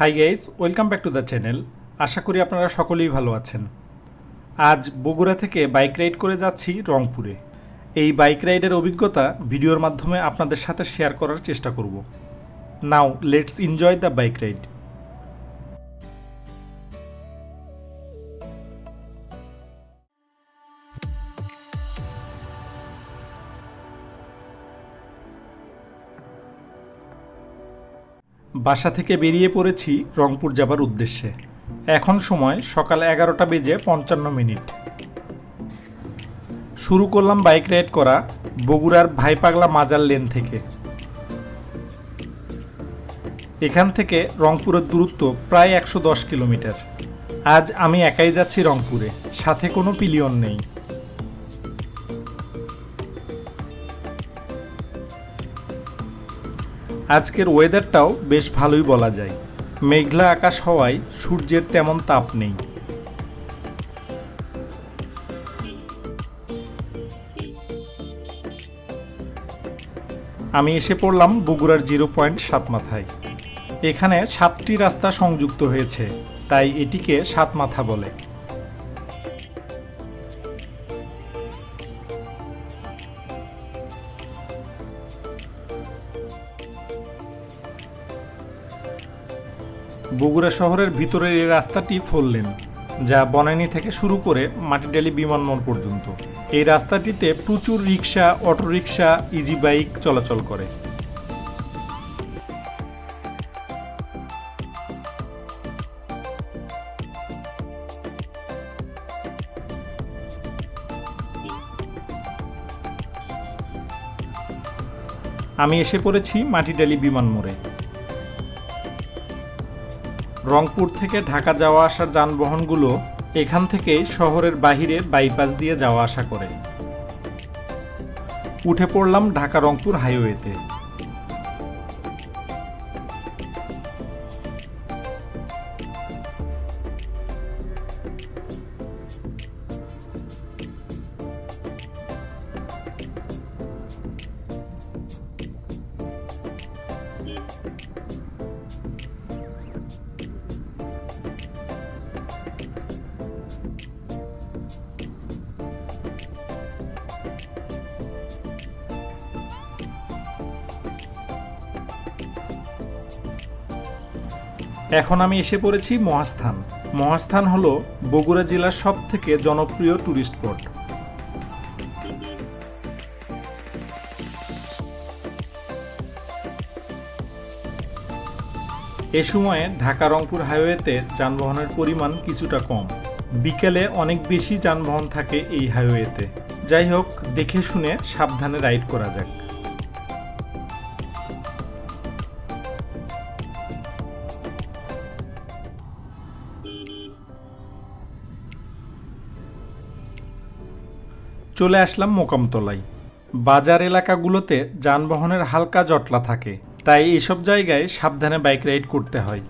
Hi guys welcome back to the channel আশা করি আপনারা সকলেই ভালো আছেন। আজ বগুড়া থেকে বাইক রাইড করে যাচ্ছি রংপুরে। এই বাইক রাইডের অভিজ্ঞতা ভিডিওর মাধ্যমে আপনাদের সাথে শেয়ার করার চেষ্টা করব। Now let's enjoy the bike ride বাসা থেকে বেরিয়ে পড়েছি রংপুর যাবার উদ্দেশ্যে। এখন সময় সকাল এগারোটা বেজে পঞ্চান্ন মিনিট। শুরু করলাম বাইক রাইড করা বগুড়ার ভাইপাগলা মাজার লেন থেকে। এখান থেকে রংপুরের দূরত্ব প্রায় একশো দশ কিলোমিটার। আজ আমি একাই যাচ্ছি রংপুরে, সাথে কোনো পিলিয়ন নেই। আজকের ওয়েদারটাও বেশ ভালোই বলা যায়। মেঘলা আকাশ হওয়ায় সূর্যের তেমন তাপ নেই। আমি এসে পড়লাম বগুড়ার জিরো পয়েন্ট সাত মাথায়। এখানে সাতটি রাস্তা সংযুক্ত হয়েছে, তাই এটিকে সাত মাথা বলে। বগুড়া শহরের ভিতরের এই রাস্তাটি ফোর লেন যা বনানী থেকে শুরু করে মাটিডালি বিমানবন্দর পর্যন্ত। এই রাস্তাটিতে প্রচুর রিক্সা অটোরিকশা ইজি বাইক চলাচল করে। আমি এসে পড়েছি মাটিডালি বিমান মোড়ে রংপুর থেকে ঢাকা যাওয়া আসার যানবাহনগুলো এখান থেকে শহরের বাহিরে বাইপাস দিয়ে যাওয়া আসা করে। উঠে পড়লাম ঢাকা রংপুর হাইওয়েতে। এখন আমি এসে পড়েছি মহাস্থান। মহাস্থান হলো বগুড়া জেলার সব থেকে জনপ্রিয় ট্যুরিস্ট স্পট এ সময়ে ঢাকা রংপুর হাইওয়েতে যানবাহনের পরিমাণ কিছুটা কম। বিকেলে অনেক বেশি যানবাহন থাকে এই হাইওয়েতে। যাই হোক, দেখে শুনে সাবধানে রাইড করা যাক। চলে আসলাম মোকামতলায়। বাজার এলাকাগুলোতে যানবাহনের হালকা জটলা থাকে, তাই এসব জায়গায় সাবধানে বাইক রাইড করতে হয়।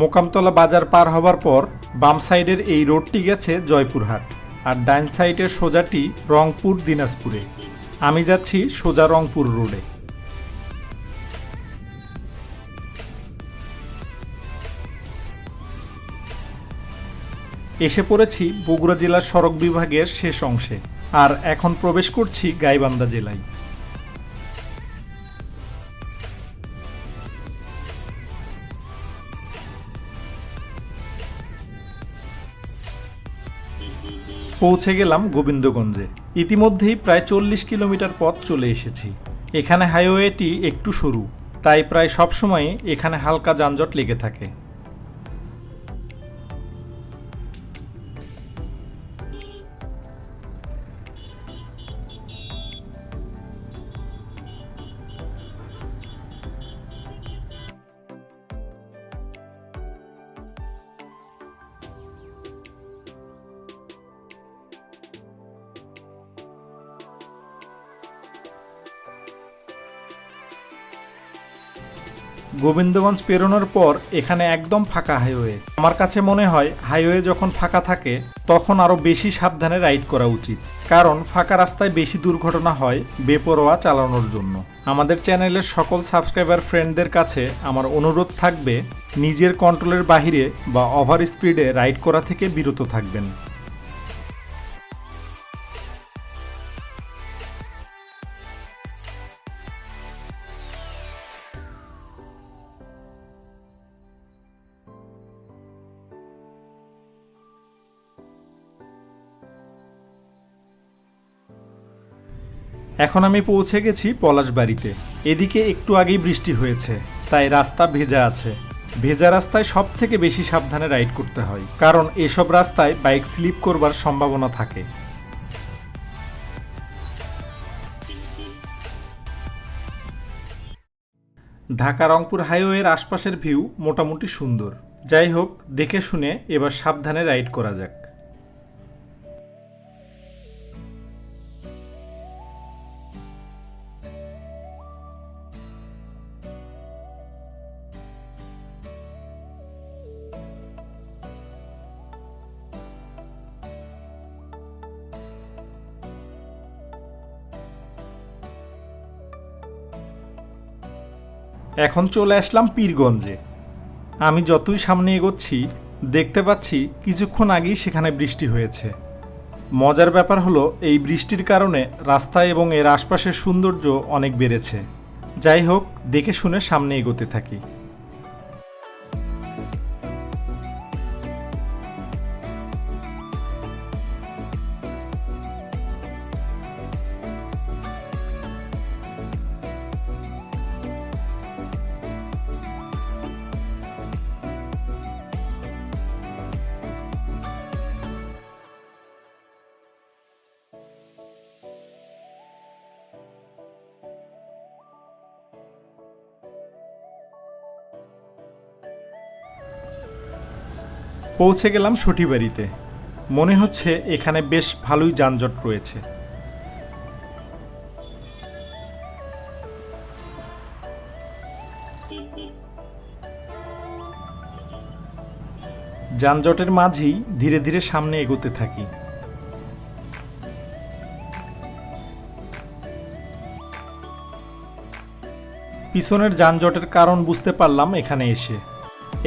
মোকামতলা বাজার পার হবার পর বাম সাইডের এই রোডটি গেছে জয়পুরহাট, আর ডাইন সাইডের সোজাটি রংপুর দিনাজপুরে আমি যাচ্ছি সোজা রংপুর রোডে। এসে পড়েছি বগুড়া জেলার সড়ক বিভাগের শেষ অংশে। আর এখন প্রবেশ করছি গাইবান্ধা জেলায়। পৌঁছে গেলাম গোবিন্দগঞ্জে। ইতিমধ্যেই প্রায় চল্লিশ কিলোমিটার পথ চলে এসেছি। এখানে হাইওয়েটি একটু সরু, তাই প্রায় সব সময় এখানে হালকা যানজট লেগে থাকে। গোবিন্দগঞ্জ পেরোনোর পর এখানে একদম ফাঁকা হাইওয়ে। আমার কাছে মনে হয় হাইওয়ে যখন ফাঁকা থাকে, তখন আরও বেশি সাবধানে রাইড করা উচিত। কারণ ফাঁকা রাস্তায় বেশি দুর্ঘটনা হয় বেপরোয়া চালানোর জন্য। আমাদের চ্যানেলের সকল সাবস্ক্রাইবার ফ্রেন্ডদের কাছে আমার অনুরোধ থাকবে, নিজের কন্ট্রোলের বাহিরে বা ওভার স্পিডে রাইড করা থেকে বিরত থাকবেন। এখন আমি পৌঁছে গেছি পলাশবাড়িতে। এদিকে একটু আগেই বৃষ্টি হয়েছে, তাই রাস্তা ভেজা আছে। ভেজা রাস্তায় সব থেকে বেশি সাবধানে রাইড করতে হয়, কারণ এসব রাস্তায় বাইক স্লিপ করবার সম্ভাবনা থাকে। ঢাকা রংপুর হাইওয়ের আশপাশের ভিউ মোটামুটি সুন্দর। যাই হোক, দেখে শুনে এবার সাবধানে রাইড করা যাক। এখন চলে আসলাম পীরগঞ্জে। আমি যতই সামনে এগোচ্ছি, দেখতে পাচ্ছি কিছুক্ষণ আগেই সেখানে বৃষ্টি হয়েছে। মজার ব্যাপার হলো, এই বৃষ্টির কারণে রাস্তা এবং এর আশপাশের সৌন্দর্য অনেক বেড়েছে। যাই হোক, দেখে শুনে সামনে এগোতে থাকি। পৌঁছে গেলাম সঠিবাড়িতে মনে হচ্ছে এখানে বেশ ভালোই যানজট রয়েছে। যানজটের মাঝেই ধীরে ধীরে সামনে এগোতে থাকি। পিছনের যানজটের কারণ বুঝতে পারলাম এখানে এসে।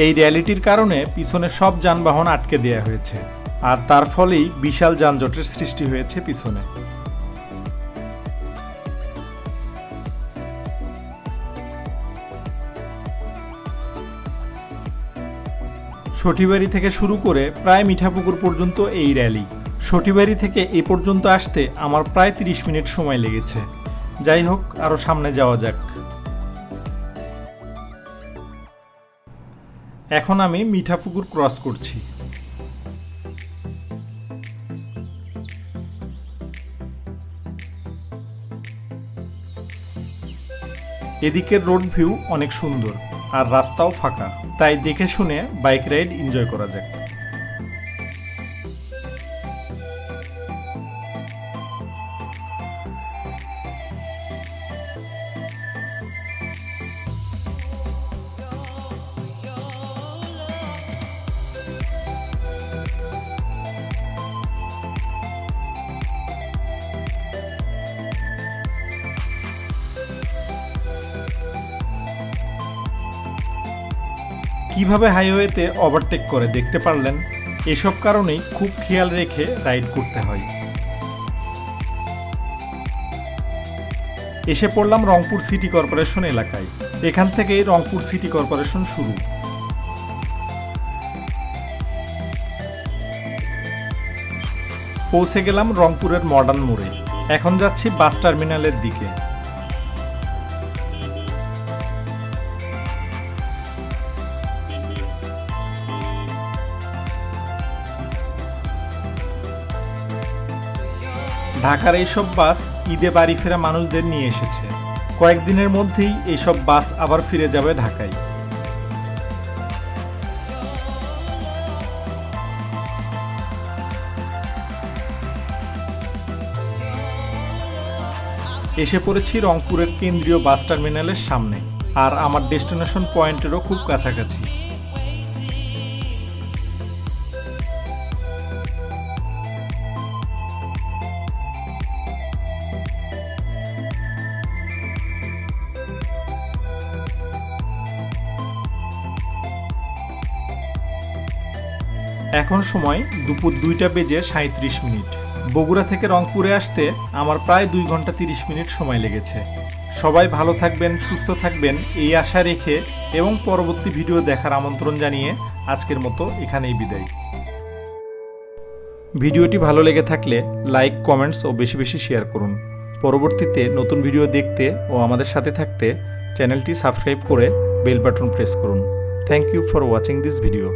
এই র্যালিটির কারণে পিছনে সব যানবাহন আটকে দেয়া হয়েছে, আর তার ফলেই বিশাল যানজটের সৃষ্টি হয়েছে পিছনে। সঠিবাড়ি থেকে শুরু করে প্রায় মিঠাপুকুর পর্যন্ত এই র্যালি। সঠিবাড়ি থেকে এ পর্যন্ত আসতে আমার প্রায় তিরিশ মিনিট সময় লেগেছে। যাই হোক আরও সামনে যাওয়া যাক। এখন আমি মিঠাপুকুর ক্রস করছি। এদিকের রোড ভিউ অনেক সুন্দর, আর রাস্তাও ফাঁকা। তাই দেখে শুনে বাইক রাইড এনজয় করা যায় কীভাবে হাইওয়েতে ওভারটেক করে দেখতে পারলেন? এসব কারণেই খুব খেয়াল রেখে রাইড করতে হয়। এসে পড়লাম রংপুর সিটি কর্পোরেশন এলাকায়। এখান থেকেই রংপুর সিটি কর্পোরেশন শুরু। পৌঁছে গেলাম রংপুরের মডার্ন মোড়ে। এখন যাচ্ছি বাস টার্মিনালের দিকে। ঢাকার এইসব বাস ঈদে বাড়ি ফেরা মানুষদের নিয়ে এসেছে। কয়েকদিনের মধ্যেই এইসব বাস আবার ফিরে যাবে ঢাকায়। এসে পড়েছি রংপুরের কেন্দ্রীয় বাস টার্মিনালের সামনে। আর আমার ডেস্টিনেশন পয়েন্টেরও খুব কাছাকাছি। এখন সময় দুপুর দুইটা বেজে সাঁত্রিশ মিনিট। বগুড়া থেকে রংপুরে আসতে আমার প্রায় দুই ঘণ্টা তিরিশ মিনিট সময় লেগেছে। সবাই ভালো থাকবেন, সুস্থ থাকবেন এই আশা রেখে এবং পরবর্তী ভিডিও দেখার আমন্ত্রণ জানিয়ে আজকের মতো এখানেই বিদায়। ভিডিওটি ভালো লেগে থাকলে লাইক, কমেন্টস ও বেশি বেশি শেয়ার করুন। পরবর্তীতে নতুন ভিডিও দেখতে ও আমাদের সাথে থাকতে চ্যানেলটি সাবস্ক্রাইব করে বেল বাটন প্রেস করুন। Thank you for watching this video.